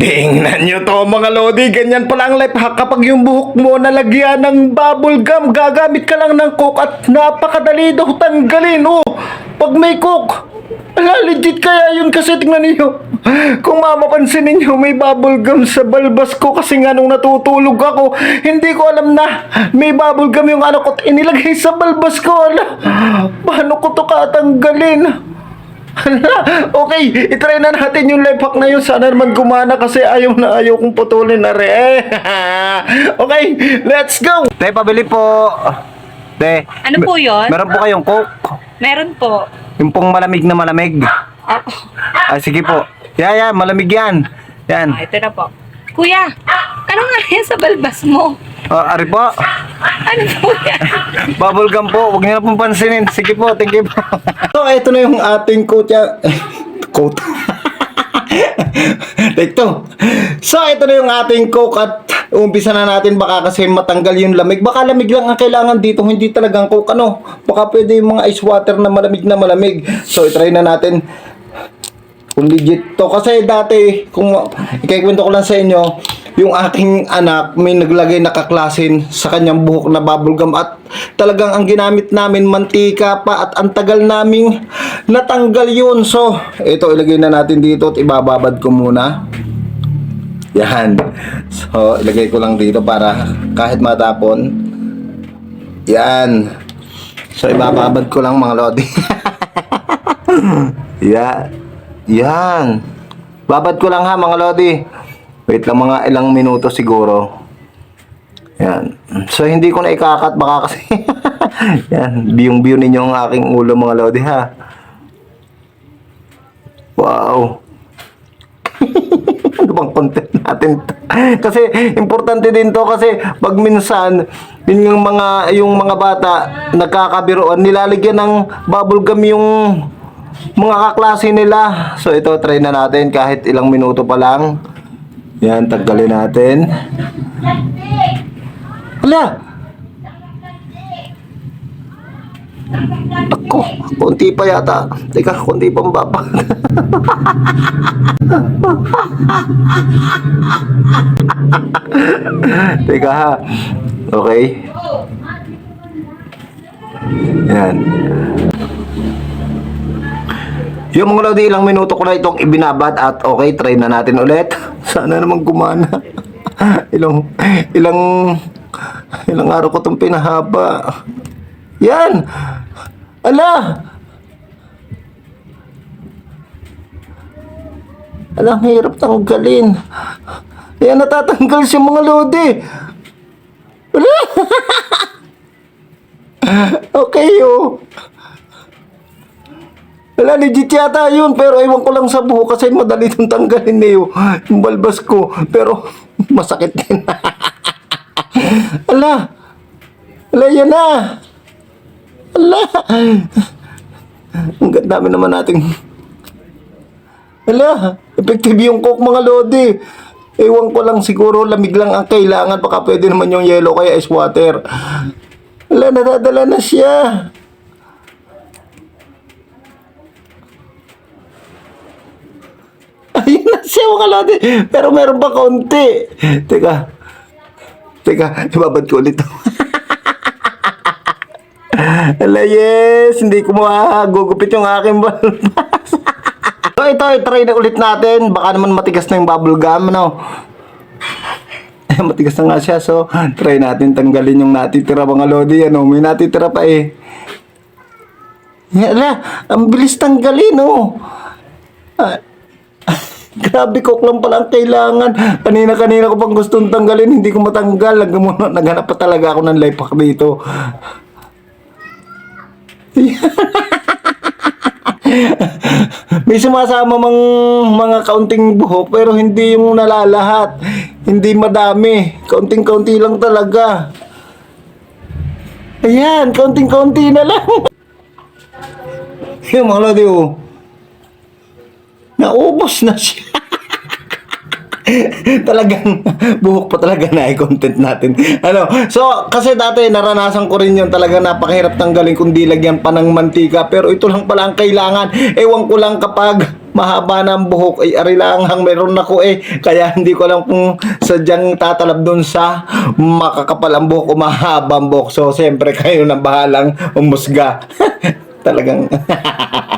Tingnan nyo to mga lodi, ganyan pala ang life hack kapag yung buhok mo nalagyan ng bubble gum, gagamit ka lang ng coke at napakadali daw tanggalin. Oh, pag may coke, ala legit kaya yun kasi tingnan ninyo. Kung mapapansin ninyo, may bubble gum sa balbas ko kasi nga nung natutulog ako, hindi ko alam na may bubble gum yung ano ko inilagay sa balbas ko. Ala, paano ko to katanggalin? Hala, okay, itry na natin yung life hack na yun. Sana naman gumana kasi ayaw na ayaw kong putulin na rin. okay, let's go! Te, pabili po. Te. Ano po yun? Meron po kayong coke. Meron po. Yung pong malamig na malamig. Opo. Ah, sige po. Yeah, yeah, malamig yan. Yan. Ah, ito na po. Kuya, ano nga yan sa balbas mo? Ah, ari po. Ano po yan? Bubble gum po. Huwag niyo na pong pansinin. Sige po, thank you po. so, ito na yung ating quote. ya- quote. Take two. So, ito na yung ating coke at umpisa na natin baka kasi matanggal yung lamig. Baka lamig lang ang kailangan dito, hindi talagang coke ano. Baka pwede yung mga ice water na malamig na malamig. So, itry na natin kung legit to. Kasi dati, kung ikikwento ko lang sa inyo, yung aking anak may naglagay na kaklasin sa kanyang buhok na bubblegum at talagang ang ginamit namin mantika pa at ang tagal naming natanggal yun. So, ito ilagay na natin dito at ibababad ko muna. Yan. So, ilagay ko lang dito para kahit matapon. Yan. So, ibababad ko lang mga lodi. Yan. Yan. Babad ko lang ha mga lodi. Wait lang mga ilang minuto siguro. Yan. So hindi ko na ikakat baka kasi yan, biyong biyo ninyo ang aking ulo mga lodi ha. Wow. ano bang content natin? kasi importante din to kasi pag minsan yun yung mga yung mga bata nagkakabiroan nilalagyan ng bubble gum yung mga kaklase nila. So ito try na natin kahit ilang minuto pa lang. Yan, tanggalin natin. Hala! Ako, konti pa yata. Teka, konti pang baba. Teka ha. Okay. Yan. Yung mga lodi, ilang minuto ko na itong ibinabad at okay, try na natin ulit. Sana naman gumana. ilang, ilang, ilang araw ko itong pinahaba. Yan! Ala! Ala, hirap tanggalin. Ayan, natatanggal siya mga lodi. Ala! okay, oh. Wala, legit yata yun. Pero ewan ko lang sa buhok kasi madali itong tanggalin na yun. Yung balbas ko. Pero masakit din. Ala. Ala, yan na. Ala. Ang ganda naman natin. Ala. Effective yung coke mga lodi. Ewan ko lang siguro lamig lang ang kailangan. Baka pwede naman yung yellow kaya ice water. Ala, nadadala na siya. Ayun na siya mga lodi. Pero meron pa konti. Teka. Teka, ibabad ko ulit. Ala, yes. Hindi ko magugupit yung aking balbas. so, ito, try na ulit natin. Baka naman matigas na yung bubble gum, no? Eh, matigas na nga siya. So, try natin tanggalin yung natitira mga lodi. Ano, may natitira pa eh. Ala, ang bilis tanggalin, oh. Ah, Grabe ko lang pala ang kailangan. Kanina-kanina ko pang gustong tanggalin, hindi ko matanggal. Muna, naghanap pa talaga ako ng life hack dito. May sumasama mang mga kaunting buhok pero hindi yung nalalahat. Hindi madami. Kaunting-kaunti lang talaga. Ayan, kaunting-kaunti na lang. Yung mga lodi, oh. Naubos na siya. talagang buhok pa talaga na i-content natin. Ano, so kasi dati naranasan ko rin yung talaga napakahirap tanggalin kung di lagyan pa ng mantika pero ito lang pala ang kailangan. Ewan ko lang kapag mahaba na ang buhok ay ari lang ang meron ako eh kaya hindi ko alam kung sadyang tatalab dun sa makakapal ang buhok o mahaba ang buhok so siyempre kayo na bahalang umusga talagang